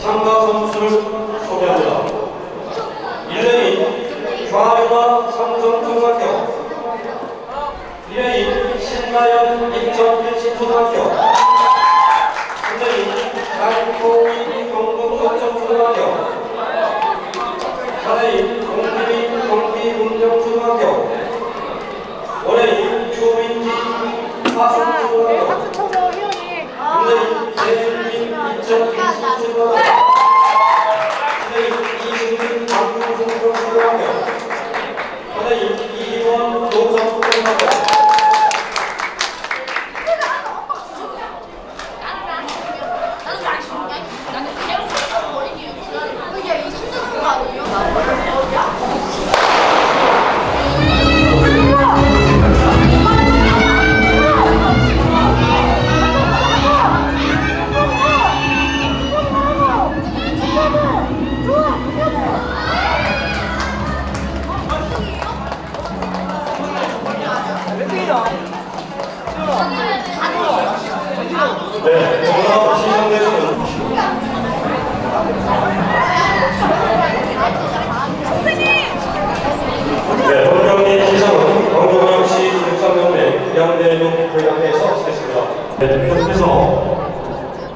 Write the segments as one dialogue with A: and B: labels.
A: 참가 선수를 소개합니다. 1레인 좌유나 삼성초등학교 2레인 신나연 인천일신초등학교. 3레인 강포인 경북서천초등학교 4레인 공주민 경기문정초등학교 5레인 주민지 사승초등학교
B: 청소 회원이
A: 6레인 대순진 인천일신초등학교 선생님 이승민 강릉성중초등학교 선생님 이희원 동성초등학교
B: 이게 이 친구 거 아니에요?
A: 네, 시상은 광주광역시 육상연맹 양대동 회장에서 하겠습니다. 네, 계속해서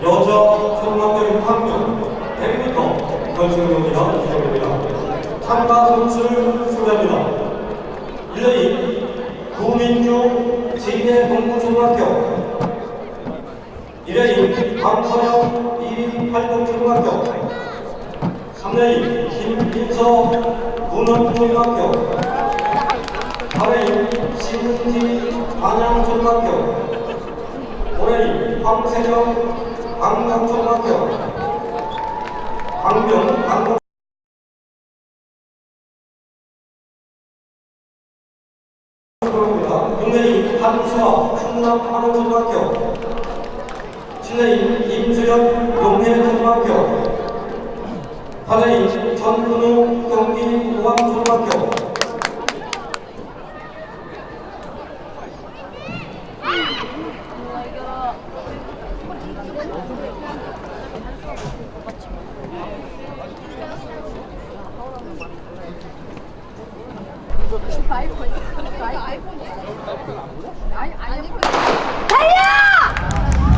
A: 여자 초등학교 6학년 100m 결승 경기가 시작됩니다. 참가 선수를 소개합니다. 1레인 구민주 진해 동부초등학교. 1레인 강서영 이팔동초등학교. 3레인 김민서 문원초등학교. 4레인 신은지 안양초등학교. 5레인 황세정 강강초등학교. 강병 강동 6레인 한수아 충남 한원초등학교 7레인 임수연 용해초등학교 8레인 전근우 경기 우암초등학교
B: 달려!